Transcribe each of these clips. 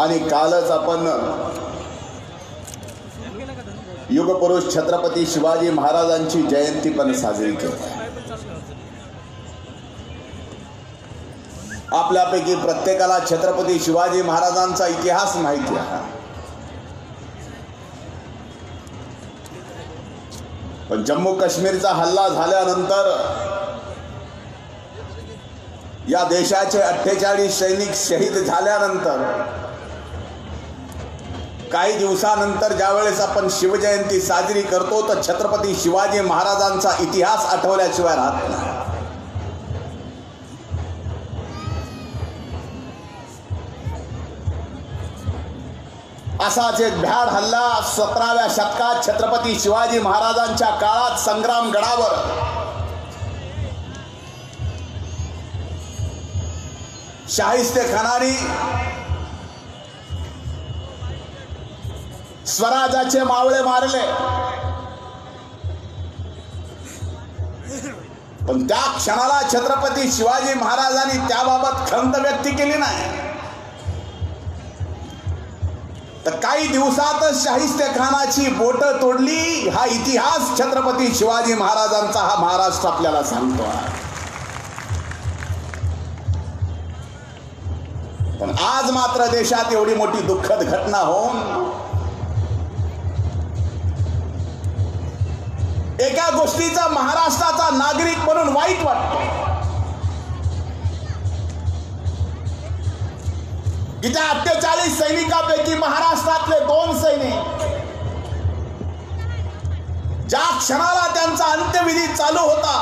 आणि कालच आपण युगपुरुष छत्रपती शिवाजी महाराजांची जयंती पण साजरी केली. आपल्यापैकी प्रत्येकाला छत्रपती शिवाजी महाराजांचा इतिहास माहिती आहे. पण जम्मू काश्मीरचा हल्ला झाल्यानंतर या देशाचे अठ्ठेचाळीस सैनिक शहीद झाल्यानंतर काही दिवसानंतर ज्यावेळेस आपण शिवजयंती साजरी करतो तर छत्रपती शिवाजी महाराजांचा इतिहास आठवल्याशिवाय राहत नाही. असाच एक भ्याड हल्ला सतराव्या शतकात छत्रपती शिवाजी महाराजांच्या काळात संग्राम गडावर. शाहिस्ते खानारी स्वराजाचे मावळे मारले. पण त्या क्षणाला छत्रपती शिवाजी महाराजांनी त्याबाबत खंत व्यक्त केली नाही. तर काही दिवसातच शाहिस्ते खानाची बोट तोडली. हा इतिहास छत्रपती शिवाजी महाराजांचा हा महाराष्ट्र आपल्याला सांगतो पण आज मात्र देशात एवढी मोठी दुःखद घटना होऊन एका गोष्टीचा महाराष्ट्राचा नागरिक म्हणून वाईट वाटतो. की त्या अठ्ठेचाळीस सैनिकांपैकी महाराष्ट्रातले दोन सैनिक. ज्या क्षणाला त्यांचा अंत्यविधी चालू होता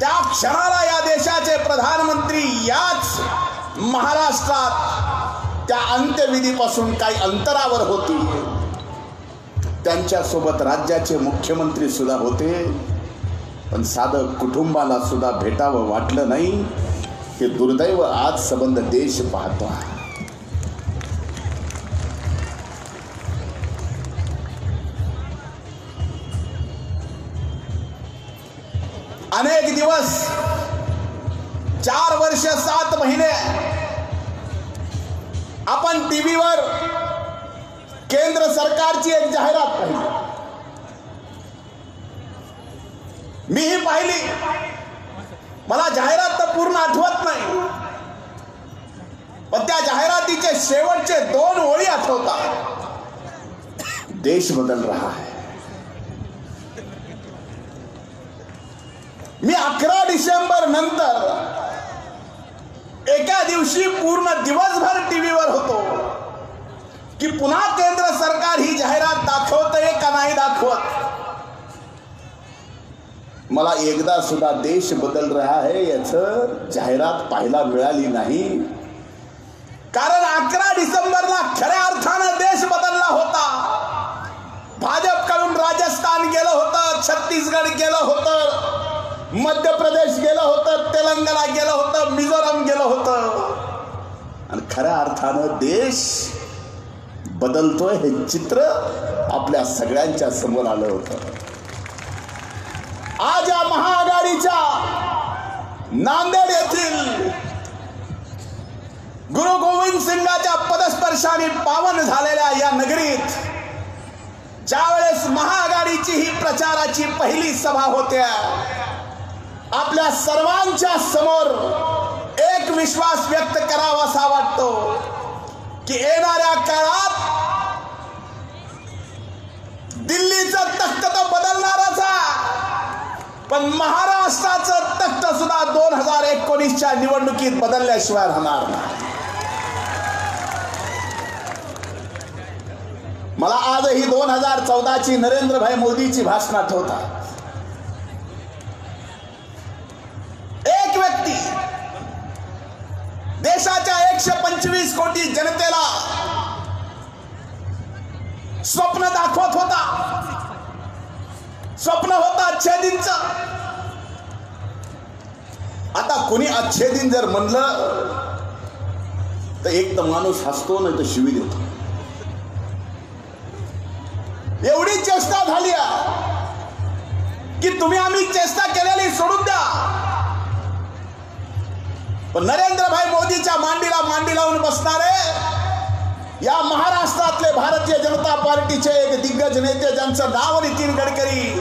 त्या क्षणाला या देशाचे प्रधानमंत्री याच महाराष्ट्रात त्या अंत्यविधीपासून काही अंतरावर होती. त्यांच्यासोबत राज्याचे मुख्यमंत्री सुद्धा होते. पण साधं कुटुंबाला सुद्धा भेटावं वाटलं नाही. हे दुर्दैव आज संबंध देश पाहतो. आहे अनेक दिवस चार वर्ष सात महिने आपण टीव्हीवर केंद्र सरकारची एक जाहिरात पाहिली. मीही पाहिली. मला जाहिरात तर पूर्ण आठवत नाही. पण त्या जाहिरातीचे शेवटचे दोन ओळी आठवतात. देश बदल रहा है. मी अकरा डिसेंबर नंतर एका दिवशी पूर्ण दिवसभर टीव्हीवर होतो. की पुन्हा केंद्र सरकार ही जाहिरात दाखवतंय का नाही दाखवत? मला एकदा सुद्धा देश बदल रहा है याच जाहिरात पाहायला मिळाली नाही. कारण अकरा डिसेंबरला खऱ्या अर्थानं देश बदलला होता. भाजपकडून राजस्थान गेलं होतं छत्तीसगड गेलं होतं मध्य प्रदेश गेलं होतं तेलंगणा गेलं होतं मिझोरम गेलं होतं. आणि खऱ्या अर्थानं देश बदलतोय हे चित्र आपल्या सगळ्यांच्या समोर आलं होतं. आज या महाआघाडीच्या नांदेड येथील गुरु गोविंद सिंगाच्या पदस्पर्शाने पावन झालेल्या या नगरीत ज्यावेळेस महाआघाडीची ही प्रचाराची पहिली सभा होत्या आपल्या सर्वांच्या समोर एक विश्वास व्यक्त करावासा वाटतो की येणाऱ्या काळात तख्त तर बदलणारच पण महाराष्ट्राचं तख्त सुद्धा दोन हजार एकोणीसच्या निवडणुकीत बदलल्याशिवाय राहणार नाही. मला आजही दोन हजार चौदाची नरेंद्रभाई मोदीची भाषण आठवतात. एक व्यक्ती देशाच्या एकशे पंचवीस कोटी जनतेला स्वप्न दाखवत होता. स्वप्न होता अच्छेदींच आता कोणी अच्छेदीन जर म्हणलं तर एक तर माणूस हसतो नाही तर शिवी देतो. एवढी चेष्टा झाली की तुम्ही आम्ही चेष्टा केलेली सोडून द्या. पण नरेंद्रभाई मोदीच्या मांडीला मांडी लावून बसणारे या महाराष्ट्रातले भारतीय जनता पार्टीचे एक दिग्गज नेते ज्यांचं नाव नितीन गडकरी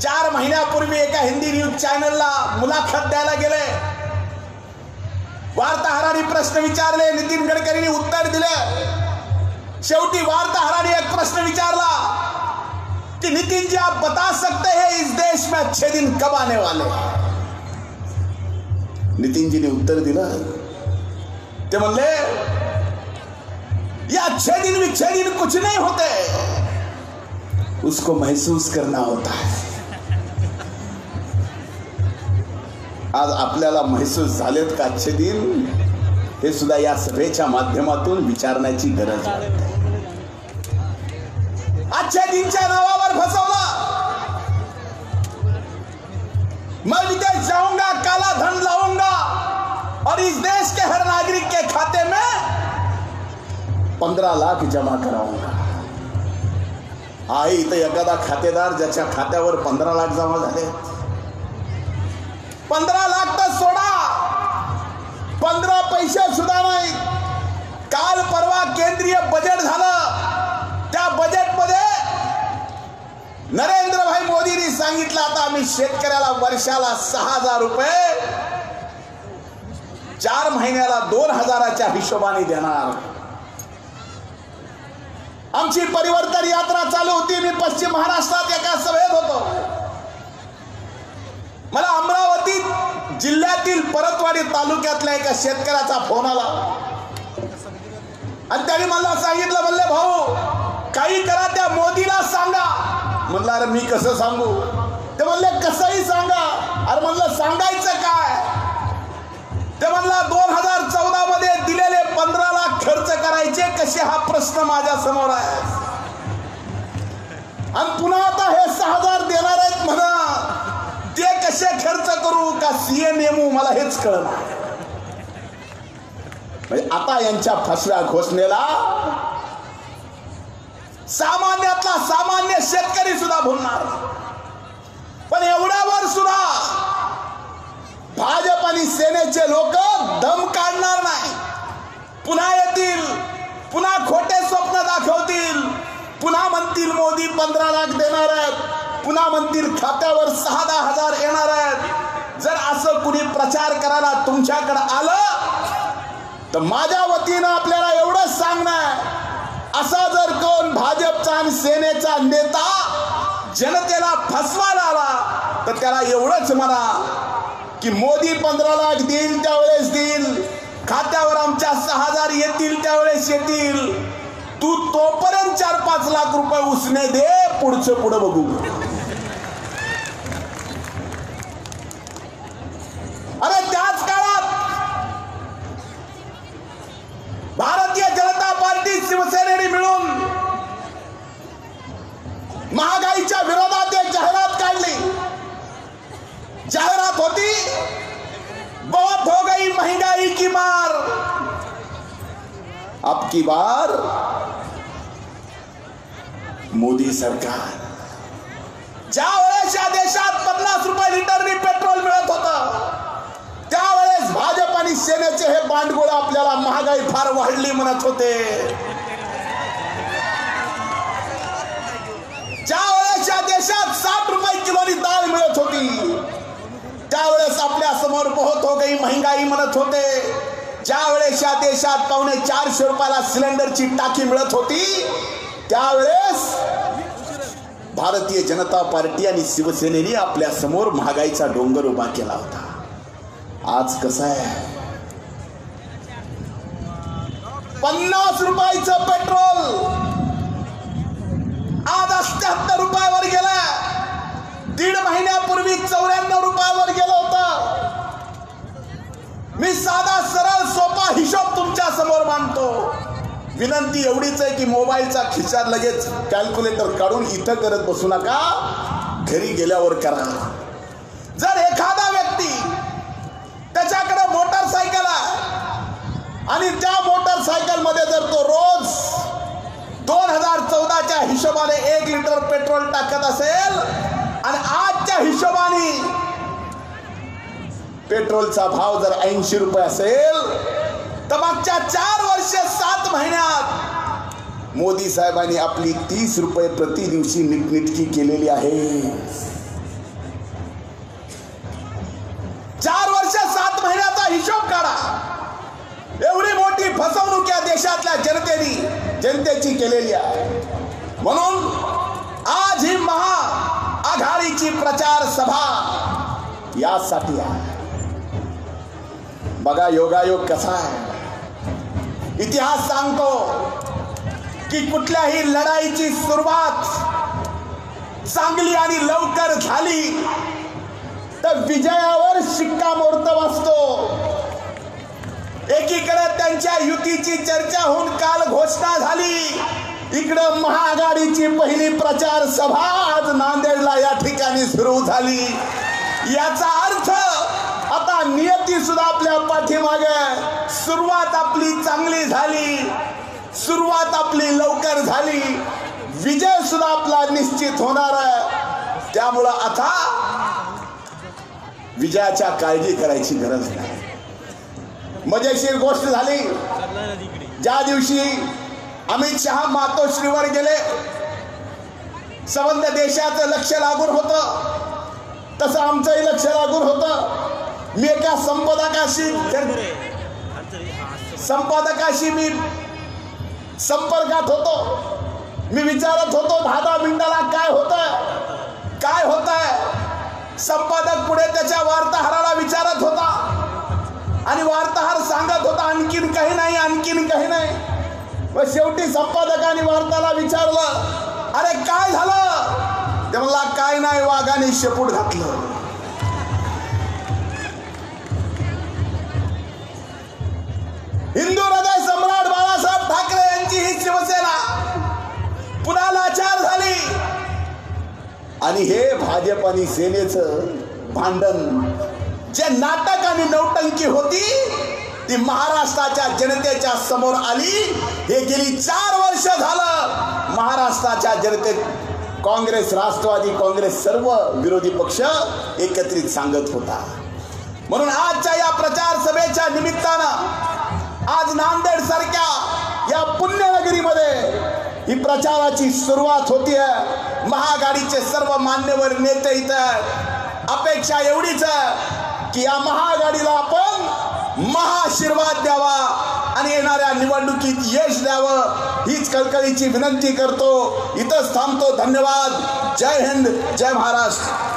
चार महिन्यापूर्वी एका हिंदी न्यूज़ चॅनलला मुलाखत द्यायला गेले. वार्ताहरांनी प्रश्न नितीन गडकरींनी उत्तर दिले. शेवटी वार्ताहरांनी एक प्रश्न विचारला कि नितिन जी आप बता सकते हैं इस देश में अच्छे दिन कब आने वाले नितिन जी ने उत्तर दिलं. ते म्हणले, ये अच्छे दिन विच्छे दिन कुछ नहीं होते. उसको महसूस करना होता है. आज आपल्याला महसूस झालेत का अच्छे दिन? हे सुद्धा या सभेच्या माध्यमातून विचारण्याची गरज वाटते आजच्या दिनच्या नावावर फसवला. मैं विदेश जाऊंगा काला धन लाऊंगा. और इस देश के हर नागरिक के खाते में पंधरा लाख जमा कराऊंगा. आई इथं एखादा खातेदार ज्याच्या खात्यावर पंधरा लाख जमा झाले. पंधरा लाख तर सोडा. पंधरा पैसे सुद्धा नाही काल परवा केंद्रीय बजेट झालं. त्या बजेटमध्ये नरेंद्रभाई मोदींनी सांगितलं आता आम्ही शेतकऱ्याला वर्षाला सहा हजार रुपये चार महिन्याला दोन हजाराच्या हिशोबाने देणार. आमची परिवर्तन यात्रा चालू होती. मी पश्चिम महाराष्ट्रात एका सभेत होतो. मला अमरावती जिल्ह्यातील परतवाडी तालुक्यातल्या एका शेतकऱ्याचा फोन आला. आणि त्याने मला सांगितलं म्हणले भाऊ काही करा त्या मोदीला सांगा. म्हणलं अरे मी कसं सांगू? ते म्हणले कसंही सांगा. अरे म्हणलं सांगायचं काय? ते म्हणला दोन हजार चौदा मध्ये दिलेले पंधरा लाख खर्च करायचे कसे हा प्रश्न माझ्यासमोर आहे? आणि पुन्हा आता हे सहा हजार देणार आहेत म्हणा. कसे खर्च करू का सीएम नेमू मला हेच कळणार म्हणजे आता यांच्या फसव्या घोषणेला सामान्यातला सामान्य शेतकरी सुद्धा भुलणार. पण एवढ्यावर सुद्धा भाजप आणि सेनेचे लोक दम काढणार नाही. पुन्हा येतील पुन्हा खोटे स्वप्न दाखवतील पुन्हा म्हणतील मोदी पंधरा लाख देणार आहेत पुन्हा म्हणतील खात्यावर सहा दहा हजार येणार आहेत जर असं कुणी प्रचार करायला तुमच्याकडे आलं तर माझ्या वतीनं आपल्याला एवढंच सांगणं असा जर कोण भाजपचा आणि सेनेचा नेता जनतेला फसवायला आला तर त्याला एवढंच म्हणा की मोदी पंधरा लाख देईल त्यावेळेस देईल खात्यावर आमच्या सहा हजार येतील त्यावेळेस येतील. तू तोपर्यंत चार पाच लाख रुपये उसने दे पुढचं पुढं बघू. महँगाई की मार अब की बार मोदी सरकार। ज्या वेळेस या देशात पन्नास रुपये लिटरनी पेट्रोल मिळत होतं त्यावेळेस भाजप आणि सेनेचे हे बांडगोळ आपल्याला महागाई फार वाढली म्हणत होते. ज्या वेळेस या देशात बहुत महंगाई म्हणत होते. ज्या वेळेस या देशात पावणे चारशे रुपयाला सिलेंडरची टाकी मिळत होती त्यावेळेस भारतीय जनता पार्टी आणि शिवसेनेने आपल्यासमोर महागाईचा डोंगर उभा केला होता. आज कसं आहे? पन्नास रुपयाचं पेट्रोल आज अष्ट्याहत्तर रुपयावर गेला. दीड महिन्यापूर्वी चौऱ्याण्णव रुपयावर गेलं होतं. मी साधा सरळ सोपा हिशोब तुमच्यासमोर मांडतो. विनंती एवढीच आहे की मोबाईलचा खिचार लगेच कॅल्क्युलेटर काढून इथं करत बसू नका. घरी गेल्यावर करा. जर एखादा व्यक्ती त्याच्याकडे मोटरसायकल आहे आणि त्या मोटरसायकलमध्ये जर तो रोज दोन हजार चौदाच्या हिशोबाने एक लिटर पेट्रोल टाकत असेल आणि आजच्या हिशोबाने पेट्रोलचा भाव जर ऐंशी रुपये असेल तर मागच्या चार वर्ष सात महिन्यात मोदी साहेबांनी आपली तीस रुपये प्रति दिवशी नीटनिटकी केलेली आहे. चार वर्ष सात महिन्याचा हिशोब काढा. एवढी मोठी फसवणूक या देशातल्या जनतेने जनतेची केलेली आहे. म्हणून आज ही महा आघाडीची प्रचार सभा यासाठी आहे. बघा योगायोग कसा आहे. इतिहास सांगतो की कुठल्याही लढाईची सुरुवात चांगली आणि लवकर झाली तर विजयावर शिक्कामोर्तब असतो. एकीकडे त्यांच्या युतीची चर्चा होऊन काल घोषणा झाली. इकडं महाआघाडीची पहिली प्रचार सभा आज नांदेडला या ठिकाणी सुरू झाली. याचा अर्थ नियती सुद्धा आपल्या पाठीमागे. सुरुवात आपली चांगली झाली. सुरुवात आपली लवकर झाली. विजय सुद्धा आपला निश्चित होणार आहे. त्यामुळं आता विजयाच्या काळजी करायची गरज नाही. मजेशीर गोष्ट झाली. ज्या दिवशी अमित शहा मातोश्रीवर गेले संबंध देशाचं लक्ष लागून होतं. तसं आमचंही लक्ष लागून होतं. मी एका संपादकाशी संपादकाशी मी संपर्कात होतो. मी विचारत होतो दहा दहा मिनिटाला काय होत काय होत संपादक पुढे त्याच्या वार्ताहराला विचारत होता. आणि वार्ताहर सांगत होता आणखीन काही नाही आणखीन काही नाही. व शेवटी संपादकाने वार्ताला विचारलं अरे काय झालं? ते म्हणला काय नाही वाघाने शेपूट घातलं. हिंदू हृदय सम्राट बाळासाहेब ठाकरे यांची ही शिवसेना. पुन्हा लाचार झाली. आणि हे भाजप आणि सेनेचं भांडण जे नाटक आणि नौटंकी होती ती महाराष्ट्राच्या जनतेच्या समोर आली. हे गेली चार वर्ष झालं. महाराष्ट्राच्या जनतेत काँग्रेस राष्ट्रवादी काँग्रेस सर्व विरोधी पक्ष एकत्रित सांगत होता. म्हणून आजच्या या प्रचार सभेच्या निमित्तानं आज नांदेड सारख्या या पुण्यनगरीमध्ये ही प्रचाराची सुरुवात होतीये. महाआघाडीचे सर्व मान्यवर नेते इथं अपेक्षा एवढीच आहे की या महाआघाडीला आपण महाशीर्वाद द्यावा आणि येणाऱ्या निवडणुकीत यश द्यावं हीच कळकळीची विनंती करतो. इथंच थांबतो. धन्यवाद. जय हिंद. जय महाराष्ट्र.